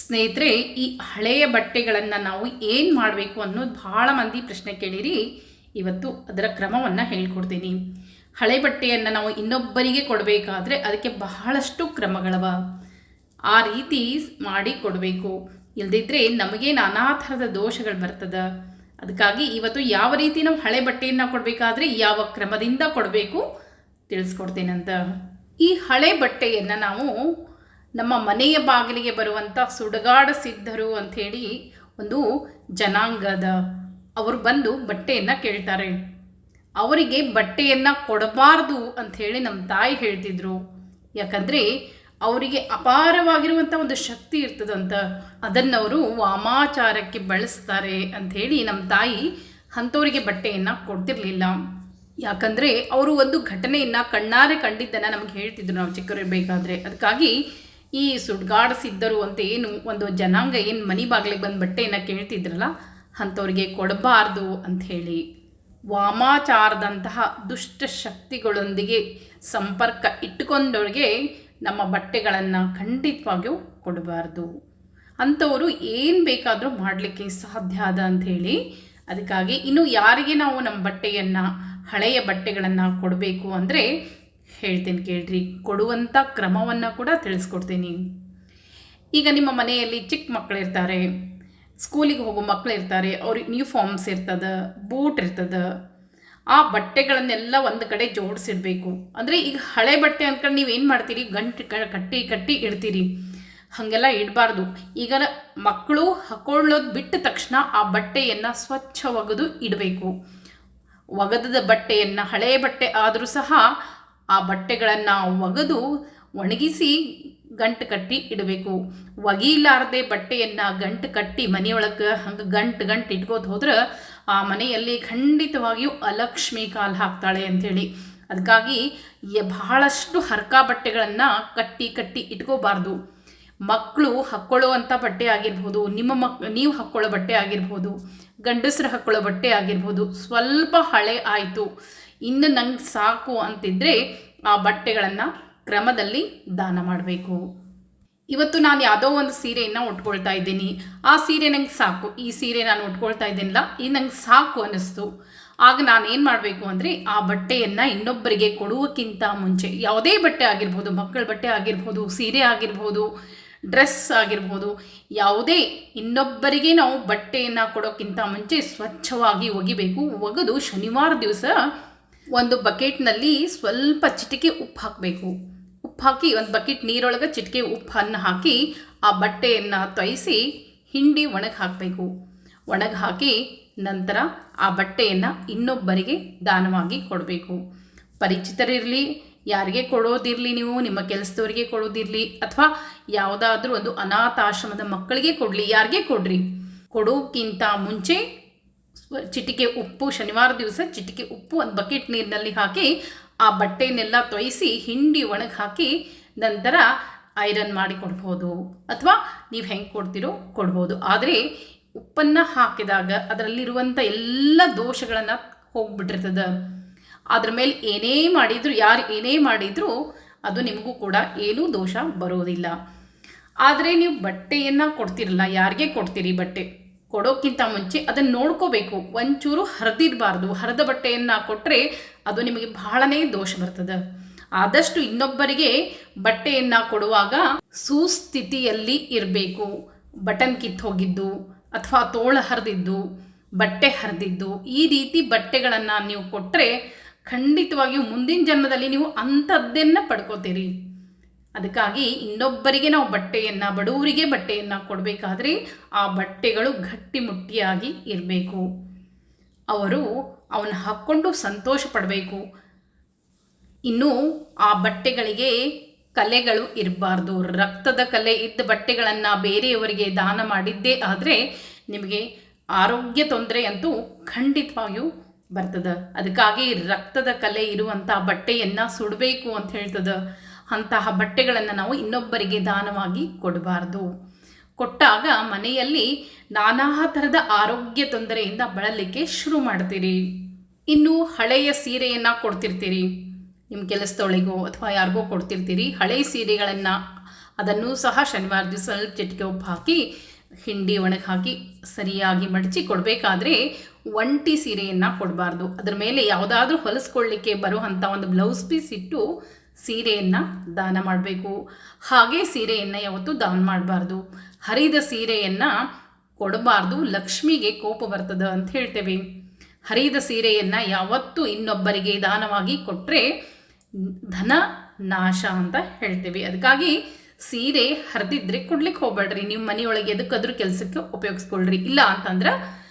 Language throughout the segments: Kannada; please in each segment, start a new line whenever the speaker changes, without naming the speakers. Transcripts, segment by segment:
ಸ್ನೇಹಿತರೆ, ಈ ಹಳೆಯ ಬಟ್ಟೆಗಳನ್ನು ನಾವು ಏನು ಮಾಡಬೇಕು ಅನ್ನೋದು ಭಾಳ ಮಂದಿ ಪ್ರಶ್ನೆ ಕೇಳಿರಿ. ಇವತ್ತು ಅದರ ಕ್ರಮವನ್ನು ಹೇಳ್ಕೊಡ್ತೀನಿ. ಹಳೆ ಬಟ್ಟೆಯನ್ನು ನಾವು ಇನ್ನೊಬ್ಬರಿಗೆ ಕೊಡಬೇಕಾದ್ರೆ ಅದಕ್ಕೆ ಬಹಳಷ್ಟು ಕ್ರಮಗಳವ. ಆ ರೀತಿ ಮಾಡಿ ಕೊಡಬೇಕು. ಇಲ್ಲದಿದ್ದರೆ ನಮಗೆ ನಾನಾ ಥರದ ದೋಷಗಳು ಬರ್ತದ. ಅದಕ್ಕಾಗಿ ಇವತ್ತು ಯಾವ ರೀತಿ ನಾವು ಹಳೆ ಬಟ್ಟೆಯನ್ನು ಕೊಡಬೇಕಾದ್ರೆ ಯಾವ ಕ್ರಮದಿಂದ ಕೊಡಬೇಕು ತಿಳಿಸ್ಕೊಡ್ತೇನಂತ. ಈ ಹಳೆ ಬಟ್ಟೆಯನ್ನು ನಾವು ನಮ್ಮ ಮನೆಯ ಬಾಗಿಲಿಗೆ ಬರುವಂಥ ಸುಡಗಾಡ ಸಿದ್ಧರು ಅಂಥೇಳಿ ಒಂದು ಜನಾಂಗದ ಅವರು ಬಂದು ಬಟ್ಟೆಯನ್ನು ಕೇಳ್ತಾರೆ. ಅವರಿಗೆ ಬಟ್ಟೆಯನ್ನು ಕೊಡಬಾರ್ದು ಅಂಥೇಳಿ ನಮ್ಮ ತಾಯಿ ಹೇಳ್ತಿದ್ರು. ಯಾಕಂದರೆ ಅವರಿಗೆ ಅಪಾರವಾಗಿರುವಂಥ ಒಂದು ಶಕ್ತಿ ಇರ್ತದಂತ. ಅದನ್ನವರು ವಾಮಾಚಾರಕ್ಕೆ ಬಳಸ್ತಾರೆ ಅಂಥೇಳಿ ನಮ್ಮ ತಾಯಿ ಅಂಥವರಿಗೆ ಬಟ್ಟೆಯನ್ನು ಕೊಡ್ತಿರಲಿಲ್ಲ. ಯಾಕಂದರೆ ಅವರು ಒಂದು ಘಟನೆಯನ್ನು ಕಣ್ಣಾರೆ ಕಂಡಿದ್ದನ್ನು ನಮಗೆ ಹೇಳ್ತಿದ್ರು ನಾವು ಚಿಕ್ಕವರಿರಬೇಕಾದ್ರೆ ಅದಕ್ಕಾಗಿ ಈ ಸುಡ್ಗಾಡಿಸಿದ್ದರು ಅಂತ ಏನು ಒಂದು ಜನಾಂಗ ಏನು ಮನೆ ಬಾಗಿಲಿಗೆ ಬಂದು ಬಟ್ಟೆಯನ್ನು ಕೇಳ್ತಿದ್ರಲ್ಲ, ಅಂಥವ್ರಿಗೆ ಕೊಡಬಾರ್ದು ಅಂಥೇಳಿ ವಾಮಾಚಾರದಂತಹ ದುಷ್ಟ ಶಕ್ತಿಗಳೊಂದಿಗೆ ಸಂಪರ್ಕ ಇಟ್ಟುಕೊಂಡವ್ರಿಗೆ ನಮ್ಮ ಬಟ್ಟೆಗಳನ್ನು ಖಂಡಿತವಾಗಿಯೂ ಕೊಡಬಾರ್ದು. ಅಂಥವರು ಏನು ಬೇಕಾದರೂ ಮಾಡಲಿಕ್ಕೆ ಸಾಧ್ಯ ಅದ ಅಂಥೇಳಿ ಅದಕ್ಕಾಗಿ ಇನ್ನು ಯಾರಿಗೆ ನಾವು ನಮ್ಮ ಬಟ್ಟೆಯನ್ನು, ಹಳೆಯ ಬಟ್ಟೆಗಳನ್ನು ಕೊಡಬೇಕು ಅಂದರೆ ಹೇಳ್ತೀನಿ ಕೇಳ್ರಿ ಕೊಡುವಂಥ ಕ್ರಮವನ್ನು ಕೂಡ ತಿಳಿಸ್ಕೊಡ್ತೀನಿ. ಈಗ ನಿಮ್ಮ ಮನೆಯಲ್ಲಿ ಚಿಕ್ಕ ಮಕ್ಕಳಿರ್ತಾರೆ ಸ್ಕೂಲಿಗೆ ಹೋಗೋ ಮಕ್ಕಳಿರ್ತಾರೆ ಅವ್ರಿಗೆ ಯೂನಿಫಾರ್ಮ್ಸ್ ಇರ್ತದೆ ಬೂಟ್ ಇರ್ತದೆ, ಆ ಬಟ್ಟೆಗಳನ್ನೆಲ್ಲ ಒಂದು ಕಡೆ ಜೋಡಿಸಿಡ್ಬೇಕು. ಅಂದರೆ ಈಗ ಹಳೆ ಬಟ್ಟೆ ಅಂದ್ಕೊಂಡು ನೀವು ಏನು ಮಾಡ್ತೀರಿ? ಗಂಟು ಕಟ್ಟಿ ಕಟ್ಟಿ ಇಡ್ತೀರಿ. ಹಾಗೆಲ್ಲ ಇಡಬಾರ್ದು. ಈಗ ಮಕ್ಕಳು ಹಾಕೊಳ್ಳೋದು ಬಿಟ್ಟ ತಕ್ಷಣ ಆ ಬಟ್ಟೆಯನ್ನು ಸ್ವಚ್ಛ ಒಗೆದು ಇಡಬೇಕು. ಒಗೆದ ಬಟ್ಟೆಯನ್ನು ಹಳೆಯ ಬಟ್ಟೆ ಆದರೂ ಸಹ ಆ ಬಟ್ಟೆಗಳನ್ನು ಒಗೆದು ಒಣಗಿಸಿ ಗಂಟು ಕಟ್ಟಿ ಇಡಬೇಕು. ಒಗಿಲಾರದೆ ಬಟ್ಟೆಯನ್ನು ಗಂಟು ಕಟ್ಟಿ ಮನೆಯೊಳಗೆ ಹಂಗೆ ಗಂಟು ಗಂಟು ಇಟ್ಕೋತ ಹೋದ್ರೆ ಆ ಮನೆಯಲ್ಲಿ ಖಂಡಿತವಾಗಿಯೂ ಅಲಕ್ಷ್ಮಿ ಕಾಲು ಹಾಕ್ತಾಳೆ ಅಂಥೇಳಿ. ಅದಕ್ಕಾಗಿ ಬಹಳಷ್ಟು ಹರ್ಕ ಬಟ್ಟೆಗಳನ್ನು ಕಟ್ಟಿ ಕಟ್ಟಿ ಇಟ್ಕೋಬಾರ್ದು. ಮಕ್ಕಳು ಹಾಕ್ಕೊಳ್ಳುವಂಥ ಬಟ್ಟೆ ಆಗಿರ್ಬೋದು, ನಿಮ್ಮ ಮಕ್, ನೀವು ಹಾಕ್ಕೊಳ್ಳೋ ಬಟ್ಟೆ ಆಗಿರ್ಬೋದು, ಗಂಡಸರು ಹಾಕ್ಕೊಳ್ಳೋ ಬಟ್ಟೆ ಆಗಿರ್ಬೋದು, ಸ್ವಲ್ಪ ಹಳೆ ಆಯಿತು. ಇನ್ನು ನಂಗೆ ಸಾಕು ಅಂತಿದ್ರೆ ಆ ಬಟ್ಟೆಗಳನ್ನು ಕ್ರಮದಲ್ಲಿ ದಾನ ಮಾಡಬೇಕು. ಇವತ್ತು ನಾನು ಯಾವುದೋ ಒಂದು ಸೀರೆಯನ್ನು ಉಟ್ಕೊಳ್ತಾ ಇದ್ದೀನಿ. ಆ ಸೀರೆ ನಂಗೆ ಸಾಕು. ಈ ಸೀರೆ ನಾನು ಉಟ್ಕೊಳ್ತಾ ಇದ್ದೀನಲ್ಲ, ಈ ನಂಗೆ ಸಾಕು ಅನ್ನಿಸ್ತು. ಆಗ ನಾನು ಏನು ಮಾಡಬೇಕು ಅಂದರೆ, ಆ ಬಟ್ಟೆಯನ್ನು ಇನ್ನೊಬ್ಬರಿಗೆ ಕೊಡುವಕ್ಕಿಂತ ಮುಂಚೆ, ಯಾವುದೇ ಬಟ್ಟೆ ಆಗಿರ್ಬೋದು, ಮಕ್ಕಳ ಬಟ್ಟೆ ಆಗಿರ್ಬೋದು, ಸೀರೆ ಆಗಿರ್ಬೋದು, ಡ್ರೆಸ್ ಆಗಿರ್ಬೋದು, ಯಾವುದೇ ಇನ್ನೊಬ್ಬರಿಗೆ ನಾವು ಬಟ್ಟೆಯನ್ನು ಕೊಡೋಕ್ಕಿಂತ ಮುಂಚೆ ಸ್ವಚ್ಛವಾಗಿ ಒಗಿಬೇಕು. ಒಗೆದು ಶನಿವಾರ ದಿವಸ ಒಂದು ಬಕೆಟ್ನಲ್ಲಿ ಸ್ವಲ್ಪ ಚಿಟಿಕೆ ಉಪ್ಪು ಹಾಕಬೇಕು. ಉಪ್ಪು ಹಾಕಿ ಒಂದು ಬಕೆಟ್ ನೀರೊಳಗೆ ಚಿಟಿಕೆ ಉಪ್ಪನ್ನು ಹಾಕಿ ಆ ಬಟ್ಟೆಯನ್ನು ತೊಯಿಸಿ ಹಿಂಡಿ ಒಣಗಿ ಹಾಕಬೇಕು. ಒಣಗಿ ಹಾಕಿ ನಂತರ ಆ ಬಟ್ಟೆಯನ್ನು ಇನ್ನೊಬ್ಬರಿಗೆ ದಾನವಾಗಿ ಕೊಡಬೇಕು. ಪರಿಚಿತರಿರಲಿ, ಯಾರಿಗೆ ಕೊಡೋದಿರಲಿ ನೀವು, ನಿಮ್ಮ ಕೆಲಸದವರಿಗೆ ಕೊಡೋದಿರಲಿ, ಅಥವಾ ಯಾವುದಾದ್ರೂ ಒಂದು ಅನಾಥಾಶ್ರಮದ ಮಕ್ಕಳಿಗೆ ಕೊಡಲಿ, ಯಾರಿಗೆ ಕೊಡ್ರಿ? ಕೊಡೋಕ್ಕಿಂತ ಮುಂಚೆ ಚಿಟಿಕೆ ಉಪ್ಪು, ಶನಿವಾರ ದಿವಸ ಚಿಟಿಕೆ ಉಪ್ಪು, ಒಂದು ಬಕೆಟ್ ನೀರಿನಲ್ಲಿ ಹಾಕಿ ಆ ಬಟ್ಟೆನೆಲ್ಲ ತೊಯಿಸಿ ಹಿಂಡಿ ಒಣಗಿ ಹಾಕಿ ನಂತರ ಐರನ್ ಮಾಡಿ ಕೊಡ್ಬೋದು. ಅಥವಾ ನೀವು ಹೆಂಗೆ ಕೊಡ್ತೀರೋ ಕೊಡ್ಬೋದು. ಆದರೆ ಉಪ್ಪನ್ನು ಹಾಕಿದಾಗ ಅದರಲ್ಲಿರುವಂಥ ಎಲ್ಲ ದೋಷಗಳನ್ನು ಹೋಗ್ಬಿಟ್ಟಿರ್ತದೆ. ಅದ್ರ ಮೇಲೆ ಏನೇ ಮಾಡಿದ್ರು, ಯಾರು ಏನೇ ಮಾಡಿದರೂ ಅದು ನಿಮಗೂ ಕೂಡ ಏನೂ ದೋಷ ಬರೋದಿಲ್ಲ. ಆದರೆ ನೀವು ಬಟ್ಟೆಯನ್ನು ಕೊಡ್ತಿರಲ್ಲ, ಯಾರಿಗೆ ಕೊಡ್ತೀರಿ ಬಟ್ಟೆ? ಕೊಡೋಕ್ಕಿಂತ ಮುಂಚೆ ಅದನ್ನು ನೋಡ್ಕೋಬೇಕು. ಒಂಚೂರು ಹರಿದಿರಬಾರ್ದು ಹರಿದ ಬಟ್ಟೆಯನ್ನು ಕೊಟ್ಟರೆ ಅದು ನಿಮಗೆ ಬಹಳನೇ ದೋಷ ಬರ್ತದೆ. ಆದಷ್ಟು ಇನ್ನೊಬ್ಬರಿಗೆ ಬಟ್ಟೆಯನ್ನು ಕೊಡುವಾಗ ಸುಸ್ಥಿತಿಯಲ್ಲಿ ಇರಬೇಕು. ಬಟನ್ ಕಿತ್ತು ಹೋಗಿದ್ದು ಅಥವಾ ತೋಳ ಹರಿದಿದ್ದು, ಬಟ್ಟೆ ಹರಿದಿದ್ದು, ಈ ರೀತಿ ಬಟ್ಟೆಗಳನ್ನು ನೀವು ಕೊಟ್ಟರೆ ಖಂಡಿತವಾಗಿಯೂ ಮುಂದಿನ ಜನ್ಮದಲ್ಲಿ ನೀವು ಅಂಥದ್ದನ್ನು ಪಡ್ಕೋತೀರಿ. ಅದಕ್ಕಾಗಿ ಇನ್ನೊಬ್ಬರಿಗೆ ನಾವು ಬಟ್ಟೆಯನ್ನು, ಬಡವರಿಗೆ ಬಟ್ಟೆಯನ್ನು ಕೊಡಬೇಕಾದ್ರೆ ಆ ಬಟ್ಟೆಗಳು ಗಟ್ಟಿಮುಟ್ಟಿಯಾಗಿ ಇರಬೇಕು. ಅವರು ಅವನ್ನ ಹಾಕ್ಕೊಂಡು ಸಂತೋಷ ಪಡಬೇಕು. ಇನ್ನು ಆ ಬಟ್ಟೆಗಳಿಗೆ ಕಲೆಗಳು ಇರಬಾರ್ದು. ರಕ್ತದ ಕಲೆ ಇದ್ದ ಬಟ್ಟೆಗಳನ್ನು ಬೇರೆಯವರಿಗೆ ದಾನ ಮಾಡಿದ್ದೇ ಆದರೆ ನಿಮಗೆ ಆರೋಗ್ಯ ತೊಂದರೆ ಅಂತೂ ಖಂಡಿತವಾಗಿಯೂ ಬರ್ತದೆ. ಅದಕ್ಕಾಗಿ ರಕ್ತದ ಕಲೆ ಇರುವಂಥ ಬಟ್ಟೆಯನ್ನು ಸುಡಬೇಕು ಅಂತ ಹೇಳ್ತದೆ. ಅಂತಹ ಬಟ್ಟೆಗಳನ್ನು ನಾವು ಇನ್ನೊಬ್ಬರಿಗೆ ದಾನವಾಗಿ ಕೊಡಬಾರ್ದು. ಕೊಟ್ಟಾಗ ಮನೆಯಲ್ಲಿ ನಾನಾ ಥರದ ಆರೋಗ್ಯ ತೊಂದರೆಯಿಂದ ಬಳಲಿಕ್ಕೆ ಶುರು ಮಾಡ್ತೀರಿ. ಇನ್ನು ಹಳೆಯ ಸೀರೆಯನ್ನು ಕೊಡ್ತಿರ್ತೀರಿ. ನಿಮ್ಮ ಕೆಲಸದೊಳಗೋ ಅಥವಾ ಯಾರಿಗೋ ಕೊಡ್ತಿರ್ತೀರಿ. ಹಳೆಯ ಸೀರೆಗಳನ್ನು ಅದನ್ನು ಸಹ ಶನಿವಾರ ದಿವಸ ಸ್ವಲ್ಪ ಚಿಟಿಕೆ ಉಪ್ಪು ಹಾಕಿ, ಹಿಂಡಿ ಒಣಗಿ ಹಾಕಿ ಸರಿಯಾಗಿ ಮಡಚಿ ಕೊಡಬೇಕಾದ್ರೆ ಒಂಟಿ ಸೀರೆಯನ್ನು ಕೊಡಬಾರ್ದು. ಅದರ ಮೇಲೆ ಯಾವುದಾದ್ರೂ ಹೊಲಿಸ್ಕೊಳ್ಳಿಕ್ಕೆ ಬರುವಂಥ ಒಂದು ಬ್ಲೌಸ್ ಪೀಸ್ ಇಟ್ಟು ಸೀರೆಯನ್ನು ದಾನ ಮಾಡಬೇಕು. ಹಾಗೆ ಸೀರೆಯನ್ನು ಯಾವತ್ತೂ ದಾನ ಮಾಡಬಾರ್ದು. ಹರಿದ ಸೀರೆಯನ್ನು ಕೊಡಬಾರ್ದು. ಲಕ್ಷ್ಮಿಗೆ ಕೋಪ ಬರ್ತದೆ ಅಂತ ಹೇಳ್ತೇವೆ. ಹರಿದ ಸೀರೆಯನ್ನು ಯಾವತ್ತೂ ಇನ್ನೊಬ್ಬರಿಗೆ ದಾನವಾಗಿ ಕೊಟ್ಟರೆ ಧನ ನಾಶ ಅಂತ ಹೇಳ್ತೇವೆ. ಅದಕ್ಕಾಗಿ ಸೀರೆ ಹರಿದಿದ್ರೆ ಕೊಡ್ಲಿಕ್ಕೆ ಹೋಗ್ಬೇಡ್ರಿ. ನಿಮ್ಮ ಮನೆಯೊಳಗೆ ಎದಕ್ಕಾದ್ರೂ ಕೆಲಸಕ್ಕೆ ಉಪಯೋಗಿಸ್ಕೊಳ್ರಿ. ಇಲ್ಲ ಅಂತಂದ್ರೆ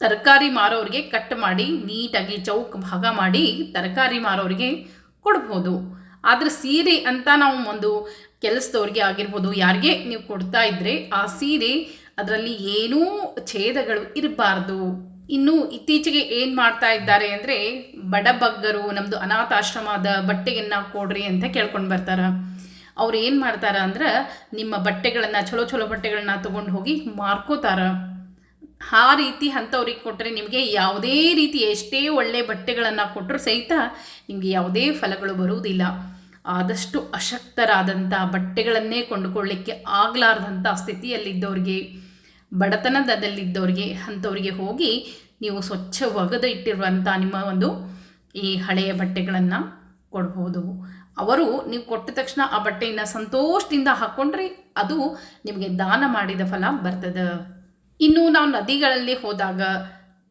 ತರಕಾರಿ ಮಾರೋರಿಗೆ ಕಟ್ ಮಾಡಿ ನೀಟಾಗಿ ಚೌಕ್ ಭಾಗ ಮಾಡಿ ತರಕಾರಿ ಮಾರೋರಿಗೆ ಕೊಡ್ಬೋದು. ಆದರೆ ಸೀರೆ ಅಂತ ನಾವು ಒಂದು ಕೆಲಸದವ್ರಿಗೆ ಆಗಿರ್ಬೋದು, ಯಾರಿಗೆ ನೀವು ಕೊಡ್ತಾ ಇದ್ರೆ ಆ ಸೀರೆ ಅದರಲ್ಲಿ ಏನೂ ಛೇದಗಳು ಇರಬಾರ್ದು. ಇನ್ನು ಇತ್ತೀಚೆಗೆ ಏನು ಮಾಡ್ತಾ ಇದ್ದಾರೆ ಅಂದರೆ ಬಡಬಗ್ಗರು ನಮ್ಮದು ಅನಾಥಾಶ್ರಮದ ಬಟ್ಟೆಯನ್ನು ಕೊಡ್ರಿ ಅಂತ ಕೇಳ್ಕೊಂಡು ಬರ್ತಾರೆ. ಅವ್ರು ಏನು ಮಾಡ್ತಾರ ಅಂದ್ರೆ ನಿಮ್ಮ ಬಟ್ಟೆಗಳನ್ನು ಚಲೋ ಚಲೋ ಬಟ್ಟೆಗಳನ್ನ ತೊಗೊಂಡು ಹೋಗಿ ಮಾರ್ಕೋತಾರ. ಆ ರೀತಿ ಅಂಥವ್ರಿಗೆ ಕೊಟ್ಟರೆ ನಿಮಗೆ ಯಾವುದೇ ರೀತಿ ಎಷ್ಟೇ ಒಳ್ಳೆಯ ಬಟ್ಟೆಗಳನ್ನು ಕೊಟ್ಟರು ಸಹಿತ ನಿಮಗೆ ಯಾವುದೇ ಫಲಗಳು ಬರುವುದಿಲ್ಲ. ಆದಷ್ಟು ಅಶಕ್ತರಾದಂಥ ಬಟ್ಟೆಗಳನ್ನೇ ಕೊಂಡುಕೊಳ್ಳಿಕ್ಕೆ ಆಗಲಾರ್ದಂಥ ಸ್ಥಿತಿಯಲ್ಲಿದ್ದವ್ರಿಗೆ, ಬಡತನದಲ್ಲಿದ್ದವ್ರಿಗೆ, ಅಂಥವ್ರಿಗೆ ಹೋಗಿ ನೀವು ಸ್ವಚ್ಛ ಒಗೆದು ಇಟ್ಟಿರುವಂಥ ನಿಮ್ಮ ಒಂದು ಈ ಹಳೆಯ ಬಟ್ಟೆಗಳನ್ನು ಕೊಡ್ಬೋದು. ಅವರು ನೀವು ಕೊಟ್ಟ ತಕ್ಷಣ ಆ ಬಟ್ಟೆಯನ್ನು ಸಂತೋಷದಿಂದ ಹಾಕ್ಕೊಂಡ್ರೆ ಅದು ನಿಮಗೆ ದಾನ ಮಾಡಿದ ಫಲ ಬರ್ತದೆ. ಇನ್ನು ನಾವು ನದಿಗಳಲ್ಲಿ ಹೋದಾಗ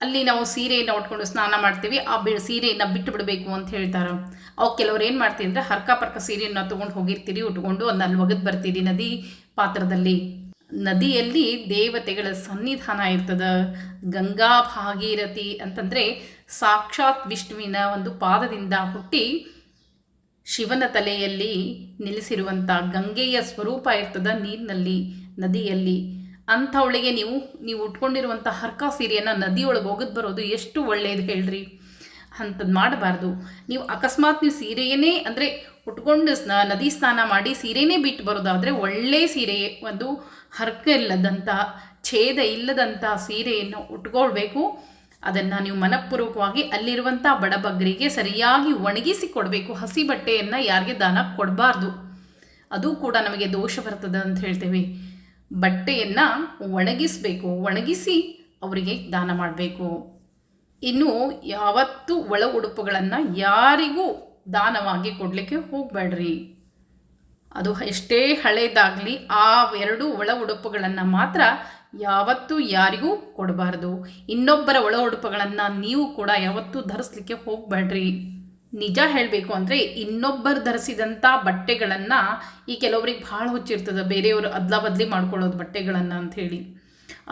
ಅಲ್ಲಿ ನಾವು ಸೀರೆಯನ್ನು ಉಟ್ಕೊಂಡು ಸ್ನಾನ ಮಾಡ್ತೀವಿ. ಆ ಬಿ ಸೀರೆಯನ್ನು ಬಿಟ್ಟು ಬಿಡಬೇಕು ಅಂತ ಹೇಳ್ತಾರೆ. ಅವು ಕೆಲವ್ರು ಏನು ಮಾಡ್ತೀವಿ ಅಂದರೆ ಹರ್ಕ ಪರ್ಕ ಸೀರೆಯನ್ನು ತೊಗೊಂಡು ಹೋಗಿರ್ತೀರಿ, ಉಟ್ಕೊಂಡು ಒಂದು ಅಲ್ಲಿ ಒಗೆದು ಬರ್ತೀರಿ ನದಿ ಪಾತ್ರದಲ್ಲಿ. ನದಿಯಲ್ಲಿ ದೇವತೆಗಳ ಸನ್ನಿಧಾನ ಇರ್ತದೆ. ಗಂಗಾ ಭಾಗೀರಥಿ ಅಂತಂದರೆ ಸಾಕ್ಷಾತ್ ವಿಷ್ಣುವಿನ ಒಂದು ಪಾದದಿಂದ ಹುಟ್ಟಿ ಶಿವನ ತಲೆಯಲ್ಲಿ ನಿಲ್ಲಿಸಿರುವಂಥ ಗಂಗೆಯ ಸ್ವರೂಪ ಇರ್ತದ ನೀರಿನಲ್ಲಿ, ನದಿಯಲ್ಲಿ. ಅಂಥವಳಿಗೆ ನೀವು ನೀವು ಉಟ್ಕೊಂಡಿರುವಂಥ ಹರ್ಕ ಸೀರೆಯನ್ನು ನದಿಯೊಳಗೆ ಹೋಗದ್ ಬರೋದು ಎಷ್ಟು ಒಳ್ಳೆಯದು ಹೇಳ್ರಿ. ಅಂಥದ್ದು ಮಾಡಬಾರ್ದು. ನೀವು ಅಕಸ್ಮಾತ್ ನೀವು ಸೀರೆಯೇ ಅಂದರೆ ಉಟ್ಕೊಂಡು ಸ್ನ, ನದಿ ಸ್ನಾನ ಮಾಡಿ ಸೀರೆನೇ ಬಿಟ್ಟು ಬರೋದಾದರೆ ಒಳ್ಳೆಯ ಸೀರೆ, ಒಂದು ಹರ್ಕ ಇಲ್ಲದಂಥ ಛೇದ ಇಲ್ಲದಂಥ ಸೀರೆಯನ್ನು ಉಟ್ಕೊಳ್ಬೇಕು. ಅದನ್ನು ನೀವು ಮನಪೂರ್ವಕವಾಗಿ ಅಲ್ಲಿರುವಂಥ ಬಡಬಗ್ರಿಗೆ ಸರಿಯಾಗಿ ಒಣಗಿಸಿ ಕೊಡಬೇಕು ಹಸಿ ಬಟ್ಟೆಯನ್ನು ಯಾರಿಗೆ ದಾನ ಕೊಡಬಾರ್ದು. ಅದು ಕೂಡ ನಮಗೆ ದೋಷ ಬರ್ತದೆ ಅಂತ ಹೇಳ್ತೇವೆ. ಬಟ್ಟೆಯನ್ನು ಒಣಗಿಸಬೇಕು, ಒಣಗಿಸಿ ಅವರಿಗೆ ದಾನ ಮಾಡಬೇಕು. ಇನ್ನು ಯಾವತ್ತೂ ಒಳ ಉಡುಪುಗಳನ್ನು ಯಾರಿಗೂ ದಾನವಾಗಿ ಕೊಡಲಿಕ್ಕೆ ಹೋಗಬೇಡ್ರಿ. ಅದು ಎಷ್ಟೇ ಹಳೇದಾಗಲಿ ಆ ಎರಡು ಒಳ ಉಡುಪುಗಳನ್ನು ಮಾತ್ರ ಯಾವತ್ತೂ ಯಾರಿಗೂ ಕೊಡಬಾರ್ದು. ಇನ್ನೊಬ್ಬರ ಒಳ ಉಡುಪುಗಳನ್ನು ನೀವು ಕೂಡ ಯಾವತ್ತೂ ಧರಿಸ್ಲಿಕ್ಕೆ ಹೋಗಬೇಡ್ರಿ. ನಿಜ ಹೇಳಬೇಕು ಅಂದರೆ ಇನ್ನೊಬ್ಬರು ಧರಿಸಿದಂಥ ಬಟ್ಟೆಗಳನ್ನು ಈ ಕೆಲವರಿಗೆ ಭಾಳ ಹುಚ್ಚಿರ್ತದೆ. ಬೇರೆಯವರು ಅದ್ಲ ಬದಲಿ ಮಾಡ್ಕೊಳ್ಳೋದು ಬಟ್ಟೆಗಳನ್ನು ಅಂಥೇಳಿ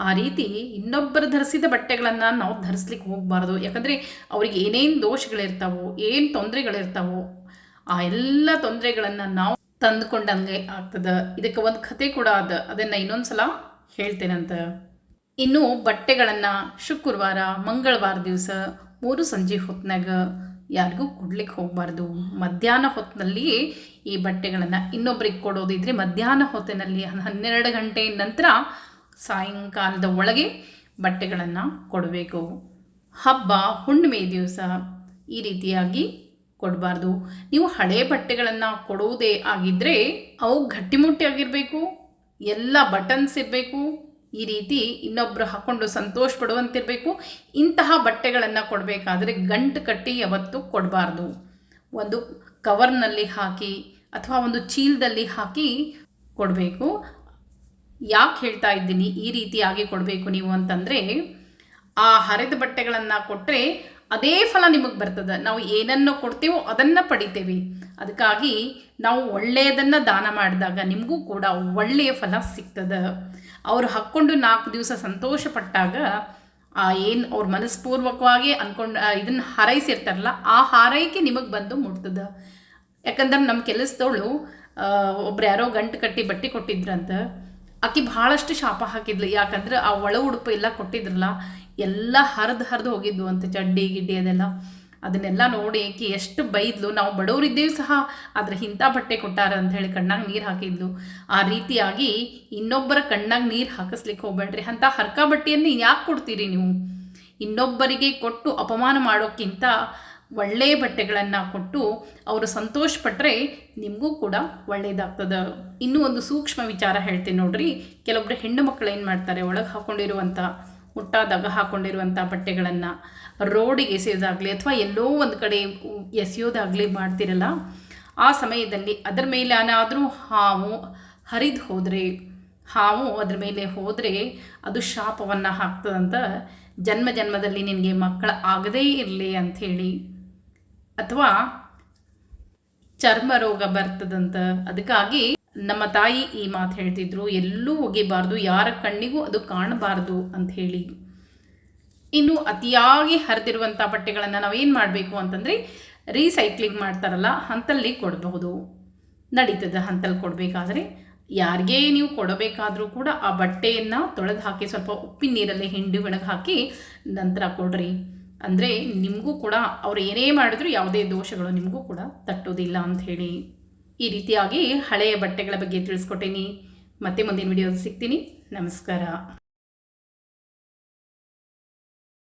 ಆ ರೀತಿ ಇನ್ನೊಬ್ಬರು ಧರಿಸಿದ ಬಟ್ಟೆಗಳನ್ನು ನಾವು ಧರಿಸ್ಲಿಕ್ಕೆ ಹೋಗಬಾರ್ದು. ಯಾಕಂದರೆ ಅವ್ರಿಗೆ ಏನೇನು ದೋಷಗಳಿರ್ತಾವೋ, ಏನು ತೊಂದರೆಗಳಿರ್ತಾವೋ, ಆ ಎಲ್ಲ ತೊಂದರೆಗಳನ್ನು ನಾವು ತಂದುಕೊಂಡಂಗೆ ಆಗ್ತದೆ. ಇದಕ್ಕೆ ಒಂದು ಕತೆ ಕೂಡ ಅದ. ಅದನ್ನು ಇನ್ನೊಂದು ಸಲ ಹೇಳ್ತೇನಂತ ಇನ್ನು ಬಟ್ಟೆಗಳನ್ನು ಶುಕ್ರವಾರ, ಮಂಗಳವಾರ ದಿವಸ ಮೂರು ಸಂಜೆ ಹೊತ್ನಾಗ ಯಾರಿಗೂ ಕೊಡ್ಲಿಕ್ಕೆ ಹೋಗಬಾರ್ದು. ಮಧ್ಯಾಹ್ನ ಹೊತ್ತಿನಲ್ಲಿ ಈ ಬಟ್ಟೆಗಳನ್ನು ಇನ್ನೊಬ್ರಿಗೆ ಕೊಡೋದಿದ್ರೆ ಮಧ್ಯಾಹ್ನ ಹೊತ್ತಿನಲ್ಲಿ ಹನ್ನೆರಡು ಗಂಟೆ ನಂತರ ಸಾಯಂಕಾಲದ ಒಳಗೆ ಬಟ್ಟೆಗಳನ್ನು ಕೊಡಬೇಕು. ಹಬ್ಬ, ಹುಣ್ಣಿಮೆ ದಿವಸ ಈ ರೀತಿಯಾಗಿ ಕೊಡಬಾರ್ದು. ನೀವು ಹಳೆ ಬಟ್ಟೆಗಳನ್ನು ಕೊಡುವುದೇ ಆಗಿದ್ದರೆ ಅವು ಗಟ್ಟಿಮುಟ್ಟಿಯಾಗಿರಬೇಕು ಎಲ್ಲ ಬಟನ್ಸ್ ಇರಬೇಕು ಈ ರೀತಿ ಇನ್ನೊಬ್ಬರು ಹಾಕ್ಕೊಂಡು ಸಂತೋಷ ಪಡುವಂತಿರಬೇಕು. ಇಂತಹ ಬಟ್ಟೆಗಳನ್ನು ಕೊಡಬೇಕಾದ್ರೆ ಗಂಟು ಕಟ್ಟಿ ಯಾವತ್ತೂ ಕೊಡಬಾರ್ದು. ಒಂದು ಕವರ್ನಲ್ಲಿ ಹಾಕಿ ಅಥವಾ ಒಂದು ಚೀಲದಲ್ಲಿ ಹಾಕಿ ಕೊಡಬೇಕು. ಯಾಕೆ ಹೇಳ್ತಾ ಇದ್ದೀನಿ ಈ ರೀತಿಯಾಗಿ ಕೊಡಬೇಕು ನೀವು ಅಂತಂದರೆ, ಆ ಹರಿದ ಬಟ್ಟೆಗಳನ್ನು ಕೊಟ್ಟರೆ ಅದೇ ಫಲ ನಿಮಗೆ ಬರ್ತದೆ. ನಾವು ಏನನ್ನು ಕೊಡ್ತೀವೋ ಅದನ್ನು ಪಡಿತೇವೆ. ಅದಕ್ಕಾಗಿ ನಾವು ಒಳ್ಳೆಯದನ್ನು ದಾನ ಮಾಡಿದಾಗ ನಿಮಗೂ ಕೂಡ ಒಳ್ಳೆಯ ಫಲ ಸಿಗ್ತದೆ. ಅವರು ಹಾಕ್ಕೊಂಡು ನಾಲ್ಕು ದಿವಸ ಸಂತೋಷ ಪಟ್ಟಾಗ ಆ ಏನು ಅವ್ರ ಮನಸ್ಪೂರ್ವಕವಾಗಿ ಅಂದ್ಕೊಂಡು ಇದನ್ನು ಹಾರೈಸಿರ್ತಾರಲ್ಲ, ಆ ಹಾರೈಕೆ ನಿಮಗೆ ಬಂದು ಮುಟ್ತದೆ. ಯಾಕಂದ್ರೆ ನಮ್ಮ ಕೆಲಸದವಳು ಒಬ್ರು ಯಾರೋ ಗಂಟು ಕಟ್ಟಿ ಬಟ್ಟೆ ಕೊಟ್ಟಿದ್ರಂತ, ಆಕೆ ಭಾಳಷ್ಟು ಶಾಪ ಹಾಕಿದ್ಲು. ಯಾಕಂದ್ರೆ ಆ ಒಳ ಉಡುಪು ಎಲ್ಲ ಕೊಟ್ಟಿದ್ರಲ್ಲ, ಎಲ್ಲ ಹರಿದು ಹರಿದು ಹೋಗಿದ್ವು ಅಂತ, ಚಡ್ಡಿ ಗಿಡ್ಡಿ ಅದೆಲ್ಲ. ಅದನ್ನೆಲ್ಲ ನೋಡಿ ಆಕೆ ಎಷ್ಟು ಬೈದ್ಲು? ನಾವು ಬಡವರಿದ್ದೇವೆ ಸಹ, ಆದರೆ ಇಂಥ ಬಟ್ಟೆ ಕೊಟ್ಟಾರ ಅಂತ ಹೇಳಿ ಕಣ್ಣಾಗ ನೀರು ಹಾಕಿದ್ಲು. ಆ ರೀತಿಯಾಗಿ ಇನ್ನೊಬ್ಬರ ಕಣ್ಣಾಗ ನೀರು ಹಾಕಿಸ್ಲಿಕ್ಕೆ ಹೋಗ್ಬೇಡ್ರಿ. ಅಂಥ ಹರ್ಕ ಬಟ್ಟೆಯನ್ನು ಯಾಕೆ ಕೊಡ್ತೀರಿ ನೀವು? ಇನ್ನೊಬ್ಬರಿಗೆ ಕೊಟ್ಟು ಅಪಮಾನ ಮಾಡೋಕ್ಕಿಂತ ಒಳ್ಳೆಯ ಬಟ್ಟೆಗಳನ್ನು ಕೊಟ್ಟು ಅವರು ಸಂತೋಷಪಟ್ಟರೆ ನಿಮಗೂ ಕೂಡ ಒಳ್ಳೆಯದಾಗ್ತದೆ ಇನ್ನೂ ಒಂದು ಸೂಕ್ಷ್ಮ ವಿಚಾರ ಹೇಳ್ತೀನಿ ನೋಡ್ರಿ. ಕೆಲವೊಬ್ಬರು ಹೆಣ್ಣು ಮಕ್ಕಳು ಏನು ಮಾಡ್ತಾರೆ? ಒಳಗೆ ಹಾಕ್ಕೊಂಡಿರುವಂಥ ಮುಟ್ಟಾದಾಗ ಹಾಕ್ಕೊಂಡಿರುವಂಥ ಬಟ್ಟೆಗಳನ್ನು ರೋಡಿಗೆ ಎಸೆಯೋದಾಗಲಿ ಅಥವಾ ಎಲ್ಲೋ ಒಂದು ಕಡೆ ಎಸೆಯೋದಾಗಲಿ ಮಾಡ್ತಿರಲ್ಲ, ಆ ಸಮಯದಲ್ಲಿ ಅದರ ಮೇಲೆ ಏನಾದರೂ ಹಾವು ಹರಿದು ಹೋದರೆ, ಹಾವು ಅದ್ರ ಮೇಲೆ ಹೋದರೆ ಅದು ಶಾಪವನ್ನು ಹಾಕ್ತದಂತ ಜನ್ಮ ಜನ್ಮದಲ್ಲಿ ನಿನಗೆ ಮಕ್ಕಳ ಆಗದೇ ಇರಲಿ ಅಂಥೇಳಿ. ಅಥವಾ ಚರ್ಮ ರೋಗ ಬರ್ತದಂತ ಅದಕ್ಕಾಗಿ ನಮ್ಮ ತಾಯಿ ಈ ಮಾತು ಹೇಳ್ತಿದ್ರು, ಎಲ್ಲೂ ಒಗಿಬಾರ್ದು, ಯಾರ ಕಣ್ಣಿಗೂ ಅದು ಕಾಣಬಾರ್ದು ಅಂತ ಹೇಳಿ. ಇನ್ನು ಅತಿಯಾಗಿ ಹರಿದಿರುವಂಥ ಬಟ್ಟೆಗಳನ್ನು ನಾವೇನು ಮಾಡಬೇಕು ಅಂತಂದರೆ ರೀಸೈಕ್ಲಿಂಗ್ ಮಾಡ್ತಾರಲ್ಲ, ಹಂತಲ್ಲಿ ಕೊಡಬಹುದು. ನಡೀತದೆ ಹಂತಲ್ಲಿ ಕೊಡಬೇಕಾದ್ರೆ ಯಾರಿಗೇ ನೀವು ಕೊಡಬೇಕಾದರೂ ಕೂಡ ಆ ಬಟ್ಟೆಯನ್ನು ತೊಳೆದು ಹಾಕಿ, ಸ್ವಲ್ಪ ಉಪ್ಪಿನ ನೀರಲ್ಲಿ ಹಿಂಡಿ ಒಣಗಿ ಹಾಕಿ ನಂತರ ಕೊಡ್ರಿ. ಅಂದರೆ ನಿಮಗೂ ಕೂಡ ಅವ್ರು ಏನೇ ಮಾಡಿದ್ರು ಯಾವುದೇ ದೋಷಗಳು ನಿಮಗೂ ಕೂಡ ತಟ್ಟೋದಿಲ್ಲ ಹೇಳಿ. ಈ ರೀತಿಯಾಗಿ ಹಳೆಯ ಬಟ್ಟೆಗಳ ಬಗ್ಗೆ ತಿಳಿಸ್ಕೊಟ್ಟೇನಿ. ಮತ್ತೆ ಮುಂದಿನ ವಿಡಿಯೋ ಸಿಗ್ತೀನಿ. ನಮಸ್ಕಾರ.